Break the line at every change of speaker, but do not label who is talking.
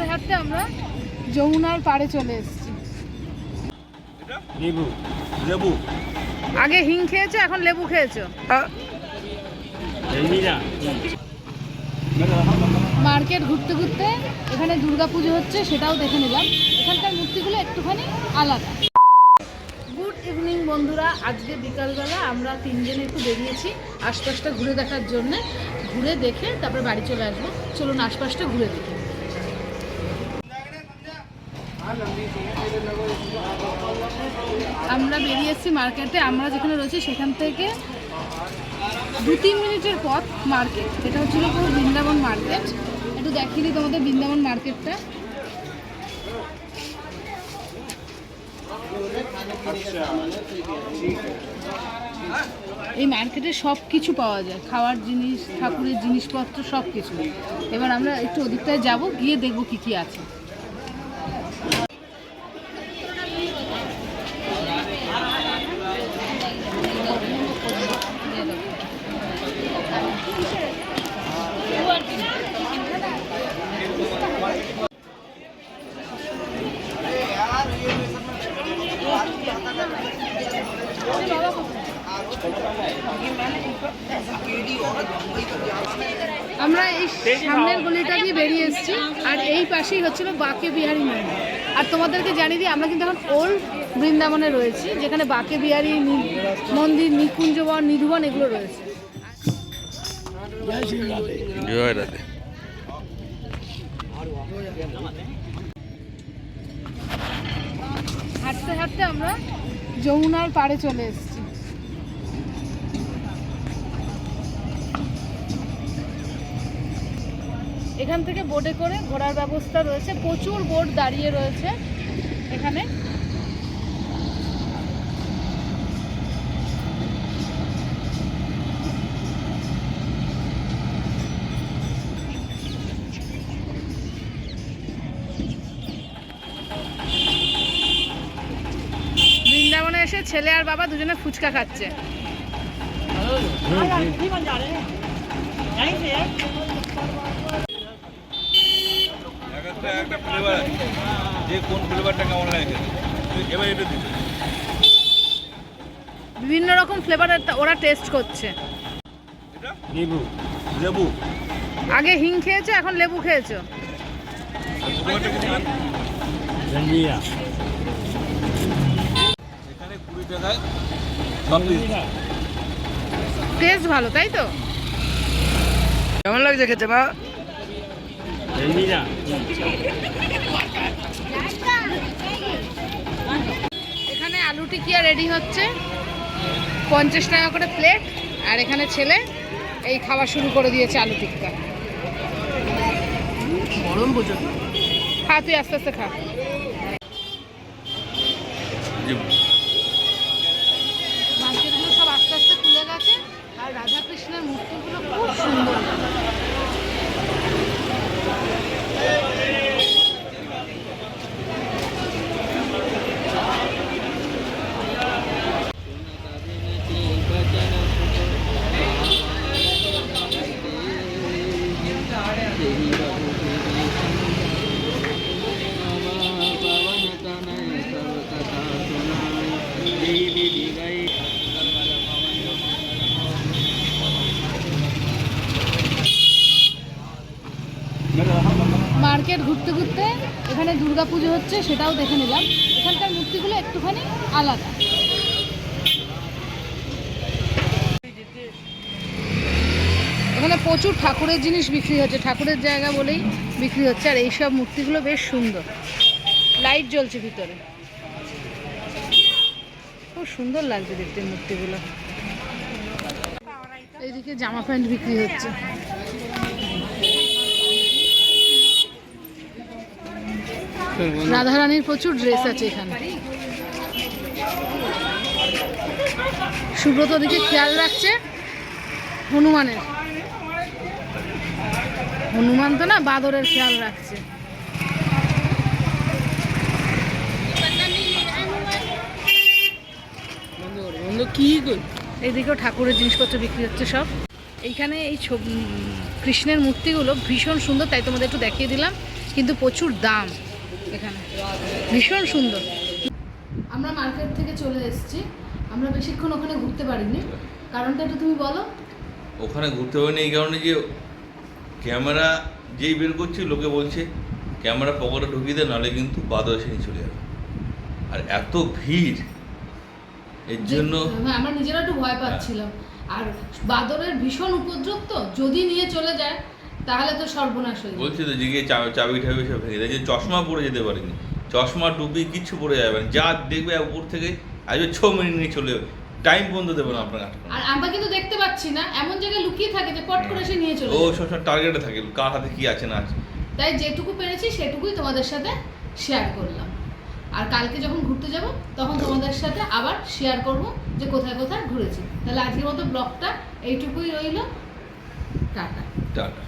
হাঁটতে হাঁটতে আমরা যমুনার পাড়ে চলে এসেছি।
লেবু লেবু।
আগে হিং খেয়েছো এখন লেবু খেয়েছো? মার্কেট ঘুরতে ঘুরতে এখানে দুর্গা পুজো হচ্ছে সেটাও দেখে নিলাম। এখানকার মূর্তিগুলো একটুখানি আলাদা। গুড ইভিনিং বন্ধুরা আজকে বিকালবেলা আমরা তিনজনে একটু বেরিয়েছি আশপাশটা ঘুরে দেখার জন্য। ঘুরে দেখে তারপরে বাড়ি চলে আসব। চলুন আশপাশটা ঘুরে দেখি। আমরা বেরিয়ে এসেছি মার্কেটে আমরা যেখানে রয়েছি সেখান থেকে দু তিন মিনিটের পথ মার্কেট এটা হচ্ছিল পুরো বৃন্দাবন মার্কেট একটু দেখিয়ে দিই তোমাদের বৃন্দাবন মার্কেটটা এই মার্কেটে সব কিছু পাওয়া যায়। খাওয়ার জিনিস, ঠাকুরের জিনিসপত্র সব কিছু এবার আমরা একটু ওদিকটায় যাব, গিয়ে দেখব কি কি আছে আমরা এই সামনের গলিটা দিয়ে বেরিয়ে এসেছি আর এই পাশেই হচ্ছিল বাকে বিহারী মন্দির। আর তোমাদেরকে জানিয়ে দিই আমরা কিন্তু এখন ওল্ড বৃন্দাবনে রয়েছি যেখানে বাকে বিহারি নি- মন্দির নিকুঞ্জবন নিধুবন এগুলো রয়েছে।
জয় রাধে।
হাঁটতে হাঁটতে আমরা যমুনার পাড়ে চলে এসেছি। এখান থেকে বোটে করে ঘোরার ব্যবস্থা রয়েছে। প্রচুর বোট দাঁড়িয়ে রয়েছে এখানে। বৃন্দাবনে এসে ছেলে আর বাবা দুজনে ফুচকা খাচ্ছে।
একটা ফ্লেভার আছে। যে কোন ফ্লেভারটা কেমন লাগে এবার এটা দিতে
বিভিন্ন রকম ফ্লেভারের ওরা টেস্ট করছে।
লেবু। লেবু।
আগে হিং খেয়েছো এখন লেবু খেয়েছো?
এখানে কুড়ি টাকায়
টেস্ট ভালো তাই তো?
কেমন লাগছে খেতে মা?
এখানে আলু টিকিয়া রেডি হচ্ছে? পঞ্চাশ টাকা করে প্লেট আর এখানে ছেলে এই খাওয়া শুরু করে দিয়েছে আলু টিক্কা।
গরম
খা তুই আস্তে আস্তে খা মার্কেটগুলো সব আস্তে আস্তে খুলে গেছে আর রাধা কৃষ্ণের মূর্তিগুলো খুব সুন্দর মার্কেট ঘুরতে ঘুরতে এখানে দুর্গা পুজো হচ্ছে, সেটাও দেখে নিলাম। এখানকার মূর্তিগুলো একটুখানি আলাদা। এখানে প্রচুর ঠাকুরের জিনিস বিক্রি হচ্ছে, ঠাকুরের জায়গা বলেই বিক্রি হচ্ছে, আর এইসব মূর্তিগুলো বেশ সুন্দর। লাইট জ্বলছে ভিতরে। খুব সুন্দর লাগছে দেখতে মূর্তিগুলো। এইদিকে জামা প্যান্ট বিক্রি হচ্ছে। রাধারানীর প্রচুর ড্রেস আছে এখানে। সুব্রত দিকে খেয়াল রাখছে হনুমানের। হনুমান তো না বাদরের খেয়াল রাখছে। এইদিকেও ঠাকুরের জিনিসপত্র বিক্রি হচ্ছে সব। এইখানে এই কৃষ্ণের মূর্তিগুলো ভীষণ সুন্দর তাই তোমাদের একটু দেখিয়ে দিলাম। কিন্তু প্রচুর দাম। এখানে। ভীষণ সুন্দর। আমরা মার্কেট থেকে চলে এসেছি। আমরা বেশিক্ষণ ওখানে ঘুরতে পারিনি। কারণটা একটু তুমি বলো।
ওখানে ঘুরতে পারিনি এই কারণে যে ক্যামেরা যেই বের করছি লোকে বলছে ক্যামেরা পকেটে ঢুকিয়ে দেয় নাহলে কিন্তু বাদল এসে নিয়ে চলে যাবে। আর এত ভিড় এর জন্য
হ্যাঁ আমরা নিজেরা একটু ভয় পাচ্ছিলাম। আর বাদরের ভীষণ উপদ্রব তো যদি নিয়ে চলে যায় তাহলে তো সর্বনাশ হয়ে
বলছি তো যে গিয়ে চাবি টাবি সব ভেঙে দেয় যে চশমা পরে যেতে পারেনি। চশমা টুপি কিচ্ছু পরে যাবে না। যা দেখবে উপর থেকে আসবে ছ মিনিট নিয়ে চলে যাবে। টাইম বন্ধ দেবে না আপনার আটকানো।
আর আমরা কিন্তু দেখতে পাচ্ছি না এমন জায়গায় লুকিয়ে থাকে যে পট করে সে নিয়ে চলে
ও
সব
সবসময় টার্গেটে থাকে। কার হাতে কি আছে না আছে।
তাই যেটুকু পেরেছি সেটুকুই তোমাদের সাথে শেয়ার করলাম। আর কালকে যখন ঘুরতে যাব তখন তোমাদের সাথে আবার শেয়ার করব যে কোথায় কোথায় ঘুরেছি। তাহলে আজকের মতো ব্লগটা এইটুকুই রইল। টাটা।
টাটা।